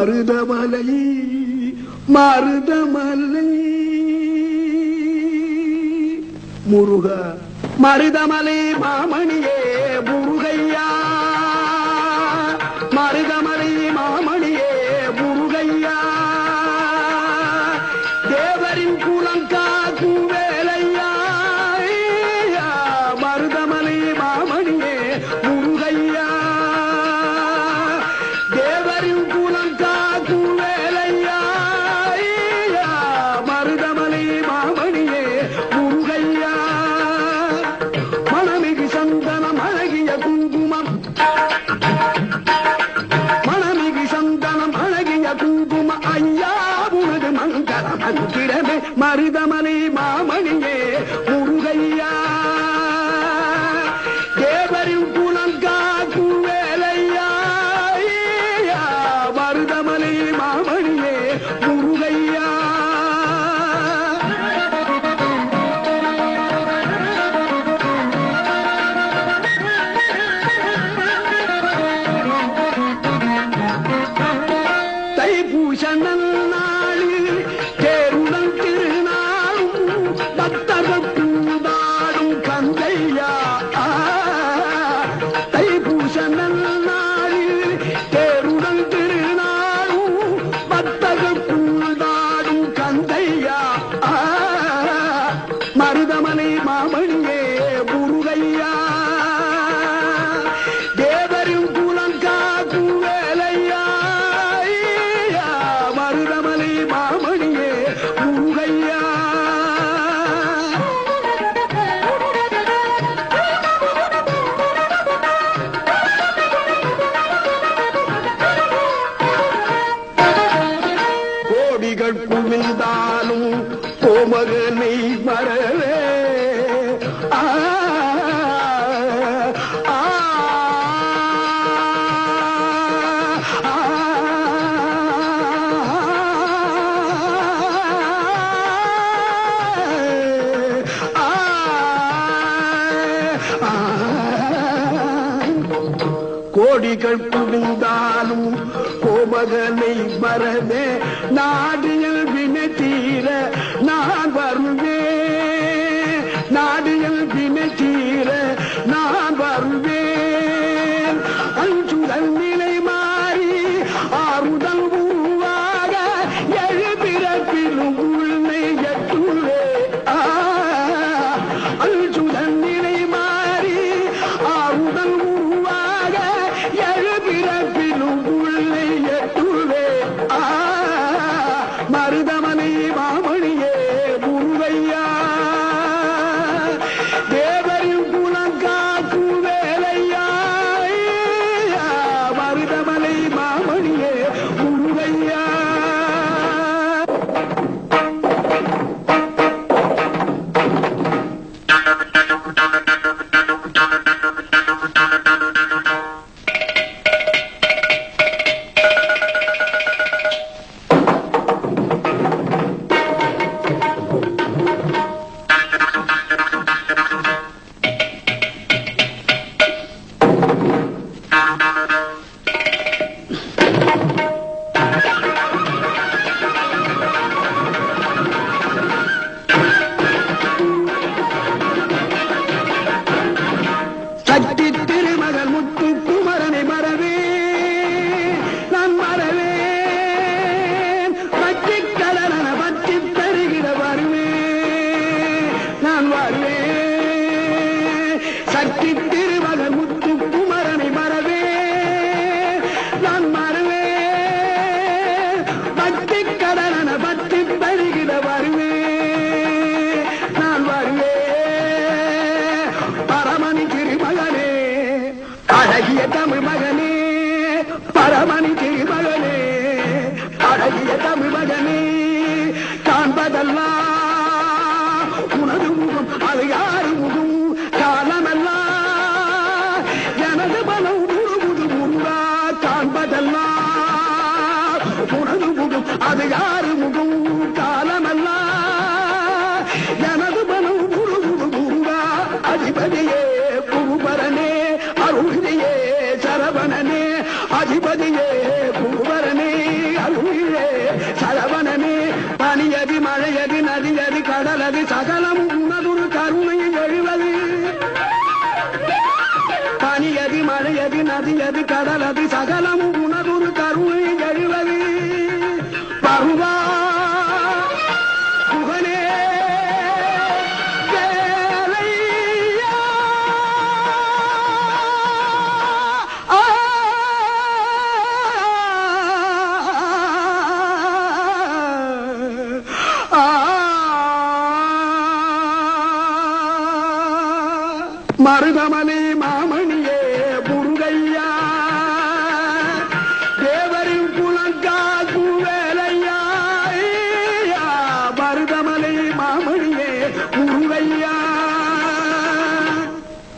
மருதமலை மருதமலை முருக மருதமலை மாமணியே முருகையா. மாமணியே முருகையா. தேவரின் குலம் காக்கும் வேலையா மருதமலை மாமணியே முருகையா. தைப்பூச நானும் கோமகனை மறவே கோடிகள் குவிந்தாலும் கோமகனை மறவே நாடியல் தீர நான் வருவேன். நாடியல் வினை தீர நான் வருவேன். அஞ்சுதல் நிலை சக்தி திருமகள் முத்து குமரனை மறவே நான் மறவேன். பற்றி கலரன பற்றி தருகிற வருவேன் நான் வருவேன் சக்தி அழகிய தமிழ் மகனே பரமணி திருமகனே அழகிய தமிழ் மகனே காண்பதெல்லாம் உனது முகம் அது யாரு முகம் காலமெல்லாம் எனது மனம் முழுமுது முருகா காண்பதெல்லாம் உனது முகம் அது யாரு சரவணனே அதிபதியே பூவரனே அருகிலே சரவணனே பனியதி மழையதி நதியதி கடலதி சகலம் உன்னதொரு கருணை எழுவது. பனியதி மழையதி நதியதி கடலதி சகலம் உணவு